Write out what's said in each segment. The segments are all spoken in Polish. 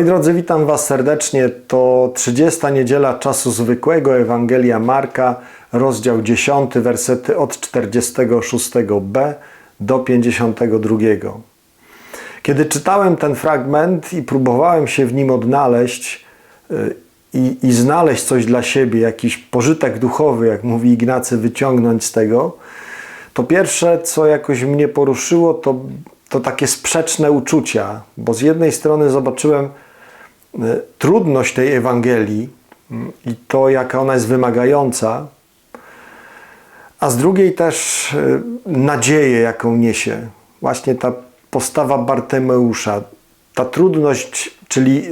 Moi drodzy, witam Was serdecznie. To 30 niedziela czasu zwykłego Ewangelia Marka, rozdział 10, wersety od 46b do 52. Kiedy czytałem ten fragment i próbowałem się w nim odnaleźć y, i, i znaleźć coś dla siebie, jakiś pożytek duchowy, jak mówi Ignacy, wyciągnąć z tego, to pierwsze, co jakoś mnie poruszyło, to, to takie sprzeczne uczucia, bo z jednej strony zobaczyłem trudność tej Ewangelii y, i to, jaka ona jest wymagająca, a z drugiej też y, nadzieję, jaką niesie. Właśnie ta postawa Bartemeusza, ta trudność, czyli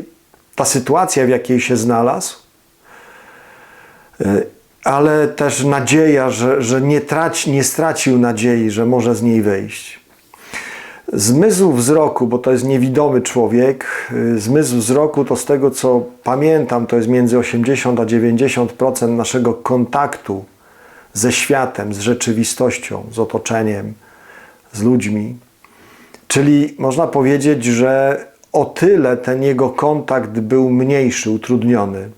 ta sytuacja, w jakiej się znalazł, y, ale też nadzieja, że, że nie, traci, nie stracił nadziei, że może z niej wyjść. Zmysł wzroku, bo to jest niewidomy człowiek, y, zmysł wzroku to z tego co pamiętam, to jest między 80 a 90% naszego kontaktu ze światem, z rzeczywistością, z otoczeniem, z ludźmi. Czyli można powiedzieć, że o tyle ten jego kontakt był mniejszy, utrudniony.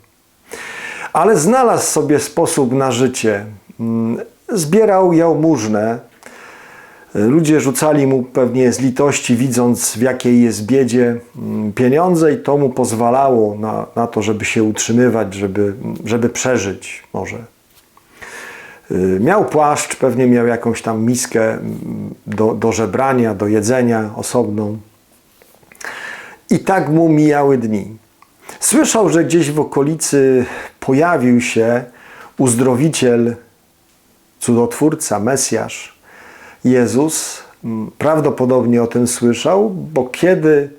Ale znalazł sobie sposób na życie. Mm, Zbierał jałmużnę. Ludzie rzucali mu pewnie z litości, widząc w jakiej jest biedzie mm, pieniądze, i to mu pozwalało na, na to, żeby się utrzymywać, żeby, żeby przeżyć może. Y, Miał płaszcz, pewnie miał jakąś tam miskę mm, do, do żebrania, do jedzenia osobną. I tak mu mijały dni. Słyszał, że gdzieś w okolicy pojawił się uzdrowiciel, cudotwórca, Mesjasz, Jezus. Mm, Prawdopodobnie o tym słyszał, bo kiedy,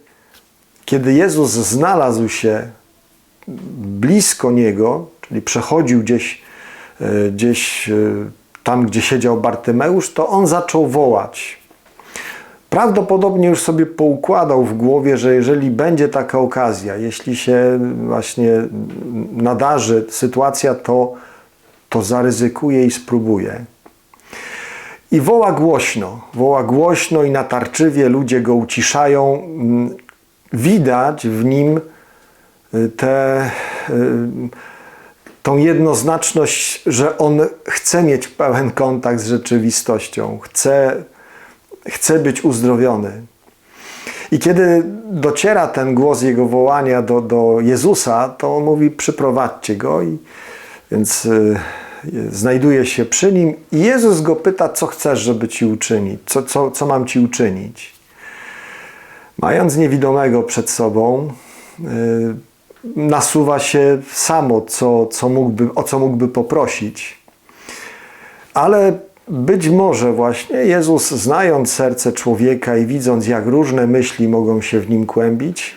kiedy Jezus znalazł się blisko niego, czyli przechodził gdzieś e, gdzieś e, tam, gdzie siedział Bartymeusz, to on zaczął wołać. Prawdopodobnie już sobie poukładał w głowie, że jeżeli będzie taka okazja, jeśli się właśnie nadarzy sytuacja, to, to zaryzykuje i spróbuje. I woła głośno, woła głośno i natarczywie, ludzie go uciszają. Mm, Widać w nim y, tę y, tą jednoznaczność, że on chce mieć pełen kontakt z rzeczywistością, chce, chce być uzdrowiony. I kiedy dociera ten głos jego wołania do, do Jezusa, to on mówi: Przyprowadźcie go. I, więc y, znajduje się przy nim, i Jezus go pyta: Co chcesz, żeby ci uczynić? Co, co, co mam ci uczynić? Mając niewidomego przed sobą, y, nasuwa się samo, co, co mógłby, o co mógłby poprosić. Ale być może właśnie Jezus, znając serce człowieka i widząc, jak różne myśli mogą się w nim kłębić,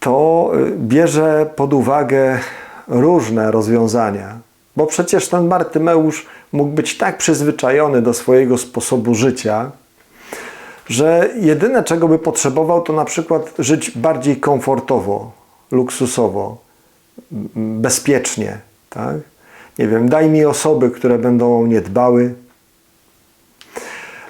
to y, bierze pod uwagę różne rozwiązania. Bo przecież ten Bartymeusz mógł być tak przyzwyczajony do swojego sposobu życia, że jedyne czego by potrzebował, to na przykład żyć bardziej komfortowo, luksusowo, bezpiecznie. Tak? Nie wiem, daj mi osoby, które będą o mnie dbały.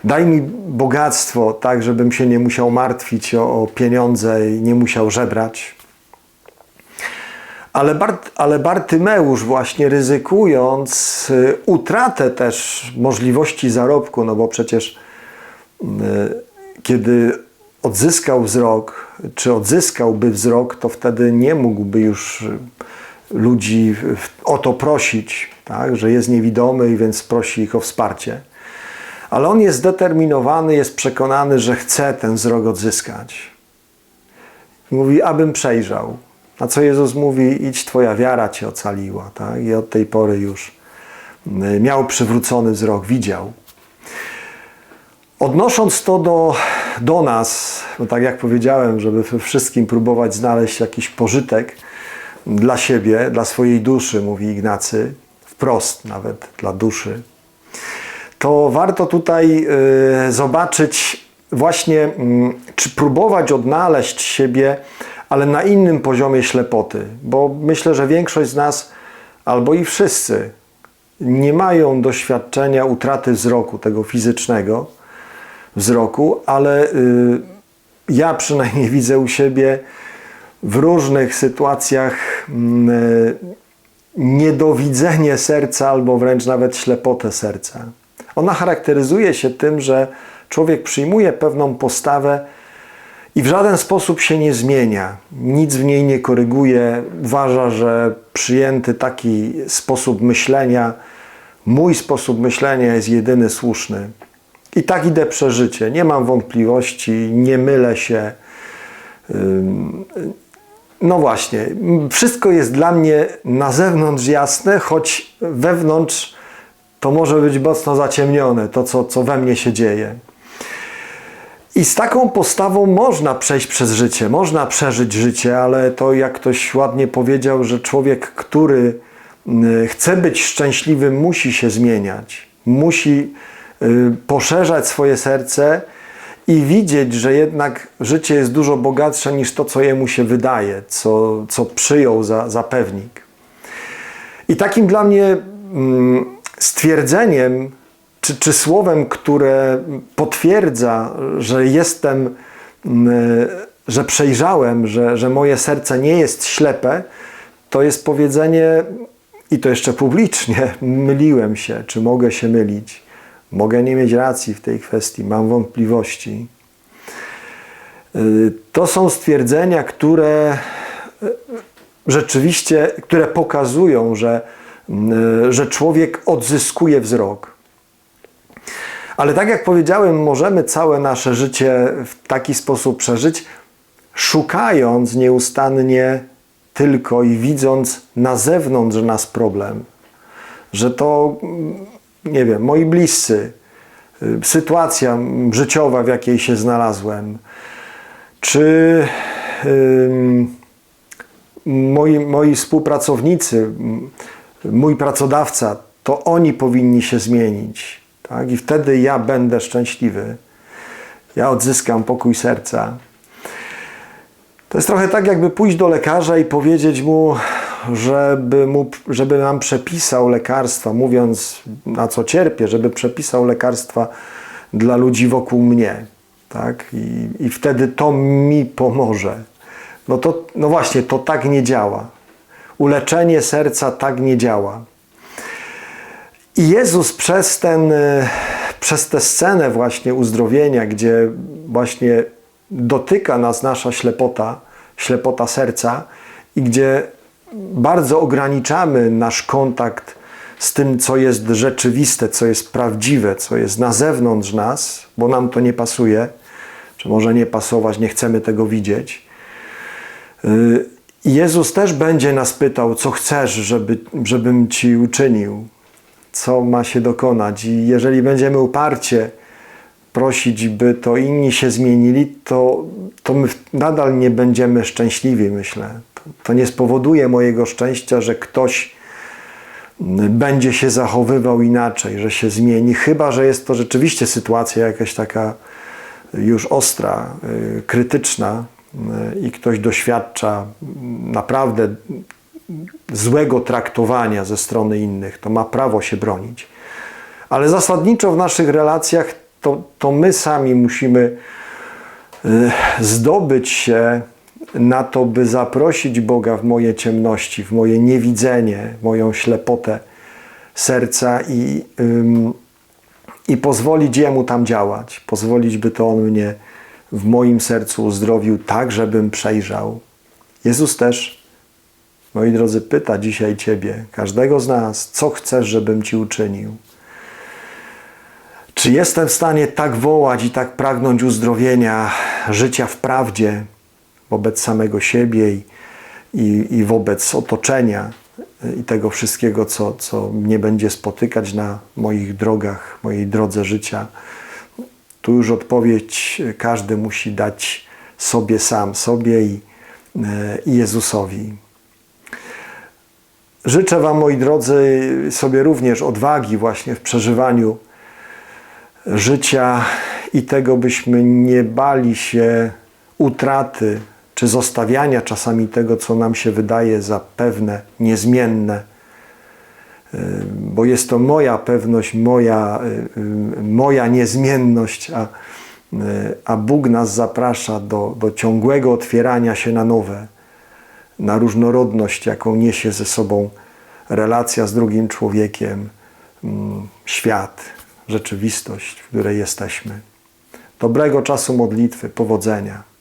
Daj mi bogactwo, tak, żebym się nie musiał martwić o, o pieniądze i nie musiał żebrać. Ale, Bart, ale Bartymeusz właśnie ryzykując y, utratę też możliwości zarobku, no bo przecież y, kiedy odzyskał wzrok, czy odzyskałby wzrok, to wtedy nie mógłby już y, ludzi o to prosić, tak, że jest niewidomy i więc prosi ich o wsparcie. Ale on jest zdeterminowany, jest przekonany, że chce ten wzrok odzyskać. Mówi, abym przejrzał. Na co Jezus mówi, idź, twoja wiara cię ocaliła. Tak? I od tej pory już y, miał przywrócony wzrok, widział. Odnosząc to do, do nas, no tak jak powiedziałem, żeby we wszystkim próbować znaleźć jakiś pożytek dla siebie, dla swojej duszy, mówi Ignacy, wprost nawet dla duszy, to warto tutaj y, zobaczyć właśnie, mm, czy próbować odnaleźć siebie, ale na innym poziomie ślepoty, bo myślę, że większość z nas, albo i wszyscy, nie mają doświadczenia utraty wzroku, tego fizycznego wzroku, ale y, ja przynajmniej widzę u siebie w różnych sytuacjach mm, y, niedowidzenie serca albo wręcz nawet ślepotę serca. Ona charakteryzuje się tym, że człowiek przyjmuje pewną postawę i w żaden sposób się nie zmienia, nic w niej nie koryguje, uważa, że przyjęty taki sposób myślenia, mój sposób myślenia jest jedyny słuszny. I tak idę przeżycie, nie mam wątpliwości, nie mylę się. No właśnie, wszystko jest dla mnie na zewnątrz jasne, choć wewnątrz to może być mocno zaciemnione, to co, co we mnie się dzieje. I z taką postawą można przejść przez życie, można przeżyć życie, ale to jak ktoś ładnie powiedział, że człowiek, który y, chce być szczęśliwy, musi się zmieniać, musi y, poszerzać swoje serce i widzieć, że jednak życie jest dużo bogatsze niż to, co jemu się wydaje, co, co przyjął za, za pewnik. I takim dla mnie mm, stwierdzeniem czy, czy słowem, które potwierdza, że jestem, że przejrzałem, że, że moje serce nie jest ślepe, to jest powiedzenie, i to jeszcze publicznie, myliłem się, czy mogę się mylić. Mogę nie mieć racji w tej kwestii, mam wątpliwości. Y, to są stwierdzenia, które y, rzeczywiście, które pokazują, że, y, że człowiek odzyskuje wzrok. Ale tak jak powiedziałem, możemy całe nasze życie w taki sposób przeżyć, szukając nieustannie tylko i widząc na zewnątrz nas problem. Że to, nie wiem, moi bliscy, y, sytuacja życiowa, w jakiej się znalazłem, czy moi, moi współpracownicy, mój pracodawca, to oni powinni się zmienić tak? I wtedy ja będę szczęśliwy. Ja odzyskam pokój serca. To jest trochę tak, jakby pójść do lekarza i powiedzieć mu, żeby, mu, żeby nam przepisał lekarstwa, mówiąc na co cierpię, żeby przepisał lekarstwa dla ludzi wokół mnie. Tak? I, I wtedy to mi pomoże. No to, no właśnie, to tak nie działa. Uleczenie serca tak nie działa. I Jezus przez, ten, e, przez tę scenę właśnie uzdrowienia, gdzie właśnie dotyka nas nasza ślepota, ślepota serca i gdzie bardzo ograniczamy nasz kontakt z tym, co jest rzeczywiste, co jest prawdziwe, co jest na zewnątrz nas, bo nam to nie pasuje, czy może nie pasować, nie chcemy tego widzieć. E, Jezus też będzie nas pytał, co chcesz, żeby, żebym ci uczynił co ma się dokonać. I jeżeli będziemy uparcie prosić, by to inni się zmienili, to, to my nadal nie będziemy szczęśliwi, myślę. To, to nie spowoduje mojego szczęścia, że ktoś będzie się zachowywał inaczej, że się zmieni, chyba że jest to rzeczywiście sytuacja jakaś taka już ostra, y, krytyczna y, i ktoś doświadcza naprawdę złego traktowania ze strony innych, to ma prawo się bronić. Ale zasadniczo w naszych relacjach to, to my sami musimy y, zdobyć się na to, by zaprosić Boga w moje ciemności, w moje niewidzenie, moją ślepotę serca i, i pozwolić Jemu tam działać. Pozwolić, by to On mnie w moim sercu uzdrowił tak, żebym przejrzał. Jezus też moi drodzy, pyta dzisiaj Ciebie, każdego z nas, co chcesz, żebym Ci uczynił? Czy jestem w stanie tak wołać i tak pragnąć uzdrowienia, życia w prawdzie wobec samego siebie i, i, i wobec otoczenia i tego wszystkiego, co, co mnie będzie spotykać na moich drogach, mojej drodze życia? Tu już odpowiedź każdy musi dać sobie sam, sobie i, i Jezusowi. Życzę Wam, moi drodzy, sobie również odwagi właśnie w przeżywaniu życia i tego, byśmy nie bali się utraty czy zostawiania czasami tego, co nam się wydaje za pewne, niezmienne, bo jest to moja pewność, moja, moja niezmienność, a, a Bóg nas zaprasza do, do ciągłego otwierania się na nowe na różnorodność, jaką niesie ze sobą relacja z drugim człowiekiem, mm, świat, rzeczywistość, w której jesteśmy. Dobrego czasu modlitwy, powodzenia.